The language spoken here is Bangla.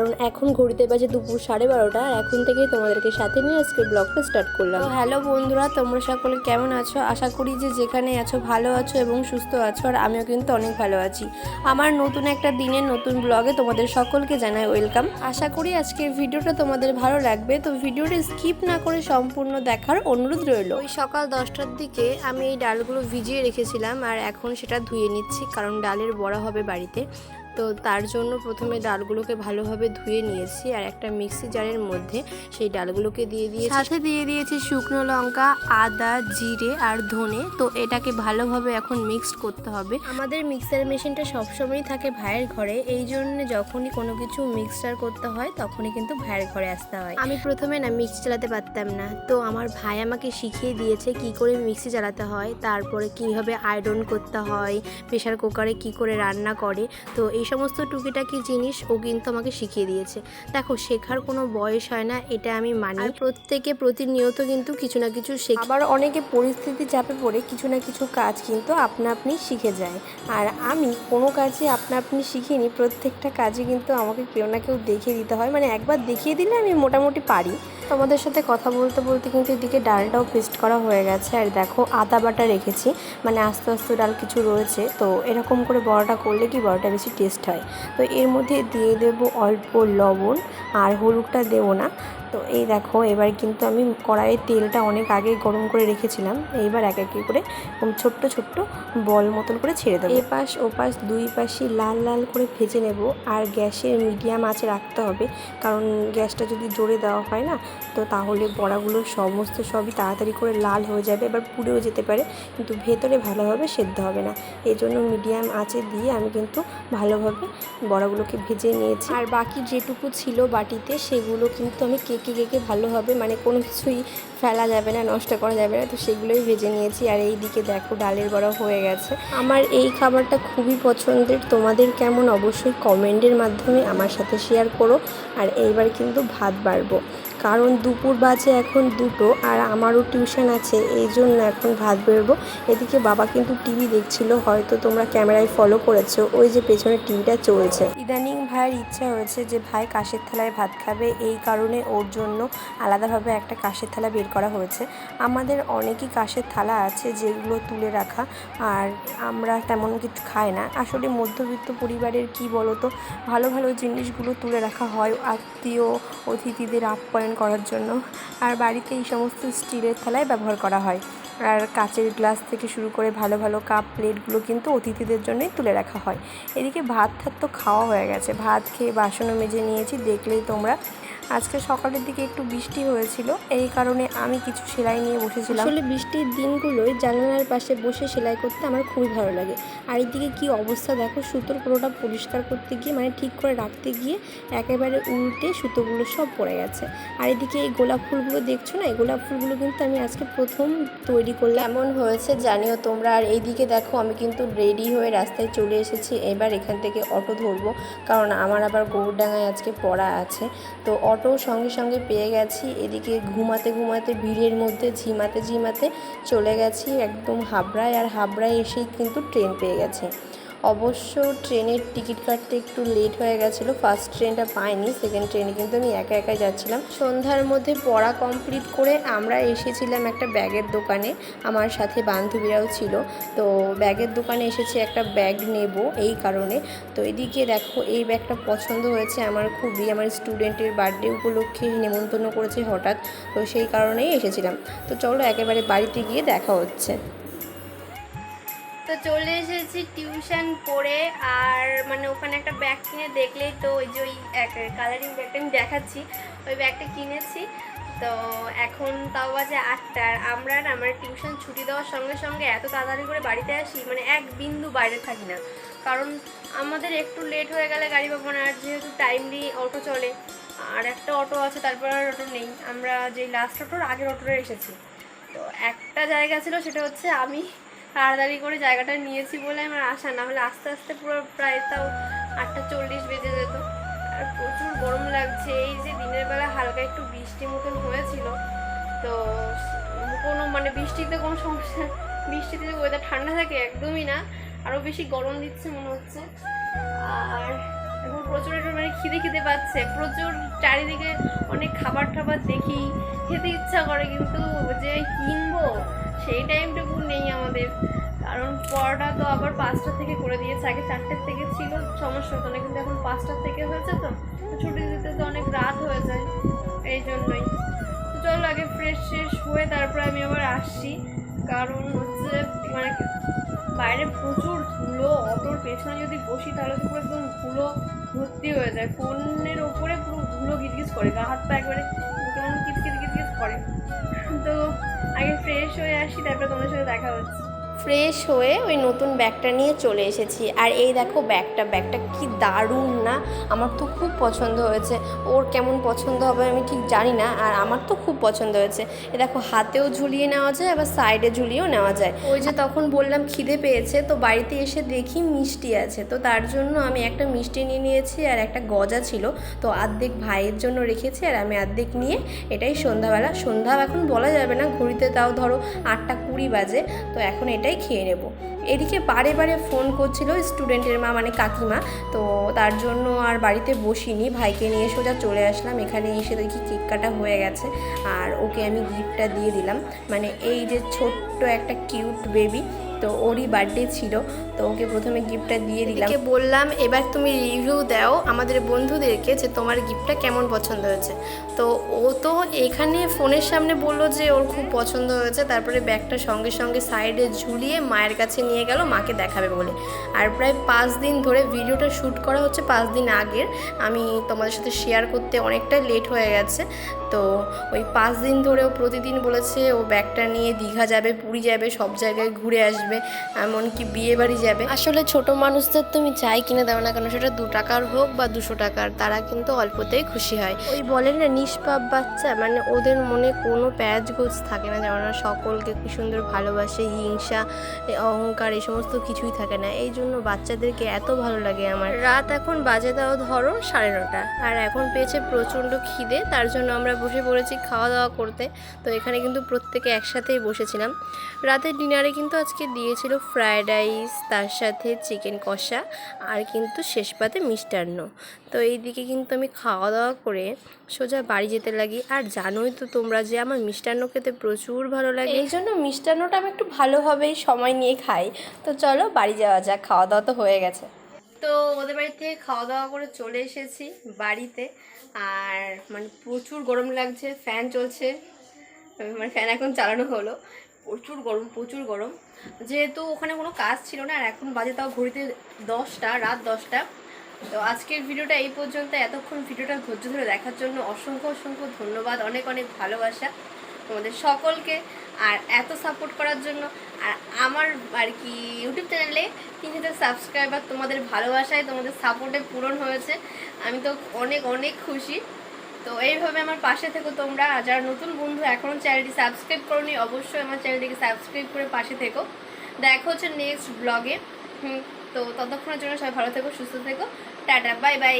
কারণ এখন ঘড়িতে বাজে দুপুর সাড়ে বারোটা আর এখন থেকেই তোমাদেরকে সাথে নিয়ে আজকে ব্লগটা স্টার্ট করলাম। হ্যালো বন্ধুরা তোমরা সকলে কেমন আছো? আশা করি যে যেখানে আছো ভালো আছো এবং সুস্থ আছো আর আমিও কিন্তু অনেক ভালো আছি। আমার নতুন একটা দিনের নতুন ব্লগে তোমাদের সকলকে জানাই ওয়েলকাম। আশা করি আজকের ভিডিওটা তোমাদের ভালো লাগবে তো ভিডিওটা স্কিপ না করে সম্পূর্ণ দেখার অনুরোধ রইল। ওই সকাল দশটার দিকে আমি এই ডালগুলো ভিজিয়ে রেখেছিলাম আর এখন সেটা ধুয়ে নিচ্ছি কারণ ডালের বড়া হবে বাড়িতে। তো তার জন্য প্রথমে ডালগুলোকে ভালোভাবে ধুয়ে নিয়েছি আর একটা মিক্সি জারের মধ্যে সেই ডালগুলোকে দিয়ে দিয়েছি। সাথে দিয়ে দিয়েছি শুকনো লঙ্কা আদা জিরে আর ধনে। তো এটাকে ভালোভাবে এখন মিক্সড করতে হবে। আমাদের মিক্সার মেশিনটা সবসময়ই থাকে ভাইয়ের ঘরে এই জন্য যখনই কোনো কিছু মিক্সচার করতে হয় তখনই কিন্তু ভাইয়ের ঘরে আসতে হয়। আমি প্রথমে না মিক্সি চালাতে পারতাম না। তো আমার ভাই আমাকে শিখিয়ে দিয়েছে কি করে মিক্সি চালাতে হয় তারপরে কীভাবে আয়রন করতে হয় প্রেশার কুকারে কি করে রান্না করে। তো এই সমস্ত টুকিটাকি জিনিস ও কিন্তু আমাকে শিখিয়ে দিয়েছে। দেখো শেখার কোনো বয়স হয় না এটা আমি মানি। প্রত্যেকে প্রতিনিয়ত কিন্তু কিছু না কিছু শেখে আবার অনেকে পরিস্থিতি চাপে পড়ে কিছু না কিছু কাজ কিন্তু আপনা আপনি শিখে যায়। আর আমি কোনো কাজই আপনা আপনি শিখিনি প্রত্যেকটা কাজে কিন্তু আমাকে কেউ না কেউ দেখিয়ে দিতে হয়। মানে একবার দেখিয়ে দিলে আমি মোটামুটি পারি। তোমাদের সাথে কথা বলতে বলতে কিন্তু এদিকে ডালটাও পেস্ট করা হয়ে গেছে। আর দেখো আদা বাটা রেখেছি। মানে আস্তে আস্তে ডাল কিছু রয়েছে তো এরকম করে বড়াটা করলে কি বড়াটা বেশি টেস্ট হয়। তো এর মধ্যে দিয়ে দেবো অল্প লবণ, আর হলুদটা দেবো না। তো এই দেখো, এবার কিন্তু আমি কড়াইয়ের তেলটা অনেক আগে গরম করে রেখেছিলাম। এইবার এক এক করে ছোট্ট ছোট্ট বল মতন করে ছেড়ে দেবো। এপাশ ওপাশ দুই পাশে লাল লাল করে ভেজে নেব। আর গ্যাসের মিডিয়াম আঁচে রাখতে হবে, কারণ গ্যাসটা যদি জোরে দেওয়া হয় না, তো তাহলে বড়াগুলো সমস্ত সবই তাড়াতাড়ি করে লাল হয়ে যাবে, এবার পুড়েও যেতে পারে। কিন্তু ভেতরে ভালোভাবে সেদ্ধ হবে না। এই জন্য মিডিয়াম আঁচে দিয়ে আমি কিন্তু ভালোভাবে বড়াগুলোকে ভেজে নিয়েছি। আর বাকি যেটুকু ছিল বাটিতে, সেগুলো কিন্তু আমি কেকে কেকে ভালোভাবে মানে কোনো কিছুই ফেলা যাবে না, নষ্ট করা যাবে না, তো সেগুলোই ভেজে নিয়েছি। আর এই দিকে দেখো ডালের বড়া হয়ে গেছে। আমার এই খাবারটা খুবই পছন্দের। তোমাদের কেমন? অবশ্যই কমেন্টের মাধ্যমে আমার সাথে শেয়ার করো। আর এইবার কিন্তু ভাত বাড়বো। কারণ দুপুর বাজে এখন দুটো আর আমারও টিউশন আছে, এই জন্য এখন ভাত বেরবো। এদিকে বাবা কিন্তু টিভি দেখছিল, হয়তো তোমরা ক্যামেরায় ফলো করেছ, ওই যে পেছনে টিভিটা চলছে। ইদানিং ভাইয়ের ইচ্ছা হয়েছে যে ভাই কাশের থালায় ভাত খাবে, এই কারণে ওর জন্য আলাদাভাবে একটা কাশের থালা বের করা হয়েছে। আমাদের অনেকই কাশের থালা আছে যেগুলো তুলে রাখা, আর আমরা তেমন কিছু খাই না। আসলে মধ্যবিত্ত পরিবারের কি বলো তো ভালো ভালো জিনিসগুলো তুলে রাখা হয়। আত্মীয়, অতিথিদের আপ্যায়ন করার জন্য। আর বাড়িতে এই সমস্ত স্টিলের থালায় ব্যবহার করা হয়। আর কাচের গ্লাস থেকে শুরু করে ভালো ভালো কাপ প্লেটগুলো কিন্তু অতিথিদের জন্যই তুলে রাখা হয়। এদিকে ভাত ঠাত তো খাওয়া হয়ে গেছে। ভাত খেয়ে বাসনও মেজে নিয়েছি। দেখলেই তোমরা আজকে সকালের দিকে একটু বৃষ্টি হয়েছিল। এই কারণে আমি কিছু সেলাই নিয়ে বসেছিলাম। আসলে বৃষ্টির দিনগুলোই জানালার পাশে বসে সেলাই করতে আমার খুবই ভালো লাগে। আর এইদিকে কি অবস্থা দেখো সুতোর পুরোটা পরিষ্কার করতে গিয়ে মানে ঠিক করে রাখতে গিয়ে একেবারে উল্টে সুতোগুলো সব পড়ে গেছে। আর এদিকে এই গোলাপ ফুলগুলো দেখছ না? এই গোলাপ ফুলগুলো কিন্তু আমি আজকে প্রথম তৈরি করলাম। এমন হয়েছে জানিও তোমরা। আর এইদিকে দেখো আমি কিন্তু রেডি হয়ে রাস্তায় চলে এসেছি। এবার এখান থেকে অটো ধরবো কারণ আমার আবার গৌরডাঙ্গায় আজকে পড়া আছে। তো অটো সঙ্গে সঙ্গে পেয়ে গেছি। এদিকে ঘুমাতে ঘুমাতে ভিড়ের মধ্যে ঝিমাতে ঝিমাতে চলে গেছি। একদম হাবড়ায়, আর হাবড়ায় এসেই কিন্তু ট্রেন পেয়ে গেছে। অবশ্য ট্রেনের টিকিট কাটতে একটু লেট হয়ে গেছিল। ফার্স্ট ট্রেনটা পাইনি, সেকেন্ড ট্রেনে কিন্তু আমি একা একাই যাচ্ছিলাম। সন্ধ্যার মধ্যে পড়া কমপ্লিট করে আমরা এসেছিলাম একটা ব্যাগের দোকানে। আমার সাথে বান্ধবীরাও ছিল। তো ব্যাগের দোকানে এসেছি, একটা ব্যাগ নেব এই কারণে। তো এদিকে দেখো, এই ব্যাগটা পছন্দ হয়েছে আমার খুবই। আমার স্টুডেন্টের বার্থডে উপলক্ষে নেমন্তন্ন করেছে হঠাৎ। তো সেই কারণেই এসেছিলাম। তো চলো একেবারে বাড়িতে গিয়ে দেখা হচ্ছে। তো চলে এসেছি টিউশন পড়ে আর মানে ওখানে একটা ব্যাগ কিনে দেখলেই তো ওই যে ওই কালারিং ব্যাগটা আমি দেখাচ্ছি, ওই ব্যাগটা কিনেছি। তো এখন তাও বাজে আটটার আমরা আমার টিউশন ছুটি দেওয়ার সঙ্গে সঙ্গে এত তাড়াতাড়ি করে বাড়িতে আসি মানে এক বিন্দু বাইরে থাকি না। কারণ আমাদের একটু লেট হয়ে গেলে গাড়ি পাবো না, আর যেহেতু টাইমলি অটো চলে, আর একটা অটো আছে, তারপর আর অটো নেই। আমরা যে লাস্ট অটোর আগের অটোটা এসেছি। তো একটা জায়গা ছিল, সেটা হচ্ছে আমি তাড়াতাড়ি করে জায়গাটা নিয়েছি বলে আমার আশা। না হলে আস্তে আস্তে পুরো প্রায় তাও আটটা চল্লিশ বেজে যেত। আর প্রচুর গরম লাগছে। এই যে দিনের বেলা হালকা একটু বৃষ্টি মতন হয়েছিল, তো কোনো মানে বৃষ্টিতে কোনো সমস্যা, বৃষ্টিতে যে ওয়েদার ঠান্ডা থাকে একদমই না। আরও বেশি গরম দিচ্ছে মনে হচ্ছে। আর এখন প্রচুর একটু মানে খিদে খিদে পাচ্ছে। প্রচুর চারিদিকে অনেক খাবার টাবার দেখি। খেতে ইচ্ছা করে কিন্তু যে কিনবো সেই টাইমটুকু নেই আমাদের কারণ পরোটা তো আবার পাঁচটা থেকে করে দিয়েছে, আগে চারটের থেকে ছিল, সমস্যা হতো না, কিন্তু এখন পাঁচটার থেকে হয়েছে তো তো ছুটি দিতে তো অনেক রাত হয়ে যায় এই জন্যই। তো চলো আগে ফ্রেশ শেষ হয়ে তারপরে আমি আবার আসছি, কারণ হচ্ছে মানে বাইরে প্রচুর ধুলো অটোর পেছনে যদি বসি তাহলে তো পুরো একদম ধুলো ভর্তি হয়ে যায়, ফোনের ওপরে পুরো ধুলো গিজগিজ করে, গা হাত পা একবারে কেমন কিচকিচ কিচকিচ করে। তো আগে ফ্রেশ হয়ে আসি, তারপরে তোমাদের সাথে দেখা হচ্ছে। ফ্রেশ হয়ে ওই নতুন ব্যাগটা নিয়ে চলে এসেছি। আর এই দেখো ব্যাগটা ব্যাগটা কি দারুণ না? আমার তো খুব পছন্দ হয়েছে। ওর কেমন পছন্দ হবে আমি ঠিক জানি না, আর আমার তো খুব পছন্দ হয়েছে। এ দেখো, হাতেও ঝুলিয়ে নেওয়া যায়, আবার সাইডে ঝুলিয়েও নেওয়া যায়। ওই যে তখন বললাম খিদে পেয়েছে, তো বাড়িতে এসে দেখি মিষ্টি আছে। তো তার জন্য আমি একটা মিষ্টি নিয়ে নিয়েছি আর একটা গজা ছিল। তো আর্ধেক ভাইয়ের জন্য রেখেছি আর আমি আর্ধেক নিয়ে এটাই সন্ধ্যাবেলা। সন্ধ্যা এখন বলা যাবে না, ঘড়িতে তাও ধরো আটটা কুড়ি বাজে। তো এখন এটাই খেয়ে নেব। এদিকে বারে বারে ফোন করছিল স্টুডেন্টের মা মানে কাকিমা। তো তার জন্য আর বাড়িতে বসিনি। ভাইকে নিয়ে সোজা চলে আসলাম। এখানে এসে দেখি কেক কাটা হয়ে গেছে। আর ওকে আমি গিফটটা দিয়ে দিলাম। মানে এই যে ছোট্ট একটা কিউট বেবি তো ওরই বার্থডে ছিল, তো ওকে প্রথমে গিফটটা দিয়ে দিলাম। বললাম, এবার তুমি রিভিউ দাও আমাদের বন্ধুদেরকে যে তোমার গিফটটা কেমন পছন্দ হয়েছে। তো ও তো এখানে ফোনের সামনে বলল যে ওর খুব পছন্দ হয়েছে, তারপরে ব্যাগটা সঙ্গে সঙ্গে সাইডে ঝুলিয়ে মায়ের কাছে নিয়ে গেল, মাকে দেখাবে বলে। আর প্রায় পাঁচ দিন ধরে ভিডিওটা শ্যুট করা হচ্ছে পাঁচ দিন আগের। আমি তোমাদের সাথে শেয়ার করতে অনেকটা লেট হয়ে গেছে। তো ওই পাঁচ দিন ধরে ও প্রতিদিন বলেছে ও ব্যাগটা নিয়ে দীঘা যাবে পুরী যাবে সব জায়গায় ঘুরে আসবে এমনকি বিয়ে বাড়ি যাবে। আসলে ছোট মানুষদের তুমি চাই কিনে দাও না কেন সেটা দু টাকার হোক বা দুশো টাকার তারা কিন্তু অল্পতেই খুশি হয়। ওই বলে না নিষ্পাপ বাচ্চা মানে ওদের মনে কোনো প্যাচ গোছ থাকে না যেমন সকলকে কি সুন্দর ভালোবাসে হিংসা অহংকার এই সমস্ত কিছুই থাকে না। এই জন্য বাচ্চাদেরকে এত ভালো লাগে আমার। রাত এখন বাজে দাও ধরো সাড়ে নটা আর এখন পেয়েছে প্রচণ্ড খিদে তার জন্য আমরা বসে পড়েছি খাওয়া দাওয়া করতে। তো এখানে কিন্তু প্রত্যেকে একসাথেই বসেছিলাম। রাতের ডিনারে কিন্তু আজকে দিয়েছিল ফ্রায়েড রাইস, তার সাথে চিকেন কষা আর কিন্তু শেষ পাতে মিষ্টান্ন। তো এইদিকে কিন্তু আমি খাওয়া দাওয়া করে সোজা বাড়ি যেতে লাগি। আর জানোই তো তোমরা যে আমার মিষ্টান্ন খেতে প্রচুর ভালো লাগে। এই জন্য মিষ্টান্নটা আমি একটু ভালোভাবেই সময় নিয়ে খাই। তো চলো বাড়ি যাওয়া যাক খাওয়া দাওয়া তো হয়ে গেছে। তো ওদের বাড়ি থেকে খাওয়া দাওয়া করে চলে এসেছি বাড়িতে। আর মানে প্রচুর গরম লাগছে ফ্যান চলছে। মানে ফ্যান এখন চালানো হলো। প্রচুর গরম প্রচুর গরম। যেহেতু ওখানে কোনো কাজ ছিল না, আর এখন বাজে তাও ঘড়িতে দশটা, রাত দশটা। তো আজকের ভিডিওটা এই পর্যন্ত। এতক্ষণ ভিডিওটা ধৈর্য ধরে দেখার জন্য অসংখ্য অসংখ্য ধন্যবাদ, অনেক অনেক ভালোবাসা তোমাদের সকলকে। আর এত সাপোর্ট করার জন্য আর আমার আর কি ইউটিউব চ্যানেলে তিন হাজার সাবস্ক্রাইবার তোমাদের ভালোবাসায় তোমাদের সাপোর্টে পূরণ হয়েছে। আমি তো অনেক অনেক খুশি। তো এইভাবে আমার পাশে থেকো তোমরা। যারা নতুন বন্ধু এখনও চ্যানেলটি সাবস্ক্রাইব করোনি, অবশ্যই আমার চ্যানেলটিকে সাবস্ক্রাইব করে পাশে থেকো। দেখা হচ্ছে নেক্সট ব্লগে তো ততক্ষণের জন্য সবাই ভালো থেকো, সুস্থ থেকো। Tata bye bye